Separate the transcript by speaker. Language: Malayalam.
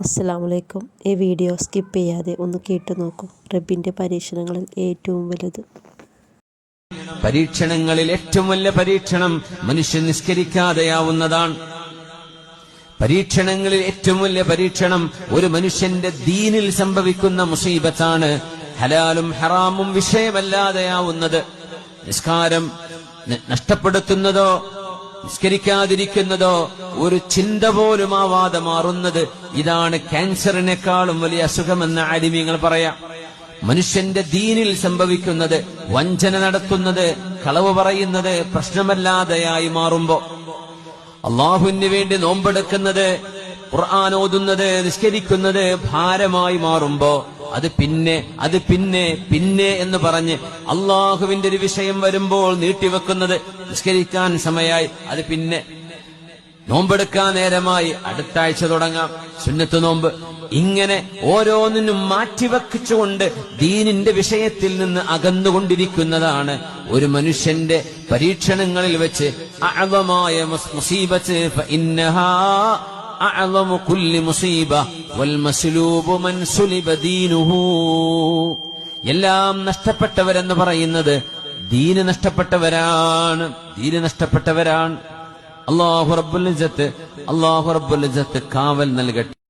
Speaker 1: അസ്സലാമലൈക്കും ഈ വീഡിയോ സ്കിപ്പ് ചെയ്യാതെ ഒന്ന് കേട്ടു നോക്കൂ. റബ്ബിന്റെ പരീക്ഷണങ്ങളിൽ ഏറ്റവും വലുത്.
Speaker 2: പരീക്ഷണങ്ങളിൽ ഏറ്റവും വലിയ പരീക്ഷണം മനുഷ്യൻ നിസ്കരിക്കാതെയാവുന്നതാണ്. പരീക്ഷണങ്ങളിൽ ഏറ്റവും വലിയ പരീക്ഷണം ഒരു മനുഷ്യന്റെ ദീനിൽ സംഭവിക്കുന്ന മുസീബത്താണ്. ഹലാലും ഹറാമും വിഷയമല്ലാതെയാവുന്നത്. നിസ്കാരം നഷ്ടപ്പെടുത്തുന്നതോ നിസ്കരിക്കാതിരിക്കുന്നതോ ഒരു ചിന്ത പോലും ആവാതെ മാറുന്നത് ഇതാണ് ക്യാൻസറിനേക്കാളും വലിയ അസുഖമെന്ന് ആലിമ്യങ്ങൾ പറയാം. മനുഷ്യന്റെ ദീനിൽ സംഭവിക്കുന്നത് വഞ്ചന നടത്തുന്നത് കളവ് പറയുന്നത് പ്രശ്നമല്ലാതെയായി മാറുമ്പോ. അള്ളാഹുവിന് വേണ്ടി നോമ്പെടുക്കുന്നത് ഖുർആൻ ഓതുന്നത് നിസ്കരിക്കുന്നത് ഭാരമായി മാറുമ്പോ അത് പിന്നെ അത് പിന്നെ പിന്നെ എന്ന് പറഞ്ഞ് അള്ളാഹുവിന്റെ ഒരു വിഷയം വരുമ്പോൾ നീട്ടിവെക്കുന്നത് നിസ്കരിക്കാൻ സമയായി അത് പിന്നെ. നോമ്പെടുക്കാൻ നേരമായി അടുത്ത ആഴ്ച തുടങ്ങാം. സുന്നത്ത് നോമ്പ്. ഇങ്ങനെ ഓരോന്നിനും മാറ്റിവെച്ചുകൊണ്ട് ദീനിന്റെ വിഷയത്തിൽ നിന്ന് അകന്നുകൊണ്ടിരിക്കുന്നതാണ് ഒരു മനുഷ്യന്റെ പരീക്ഷണങ്ങളിൽ വെച്ച് അഴവമായ മുസ്- മുസീബത്ത് ഫഇന്നഹാ كل വൽ മസ്ലൂബു മൻ സുലിബ ദീനുഹു എല്ലാം നഷ്ടപ്പെട്ടവരെന്ന് പറയുന്നത് ദീന് നഷ്ടപ്പെട്ടവരാണ്. ദീന് നഷ്ടപ്പെട്ടവരാണ്. അള്ളാഹു റബ്ബുൽ ഇസ്സത്ത് അള്ളാഹു റബ്ബുൽ ഇസ്സത്ത് കാവൽ നൽകട്ടെ.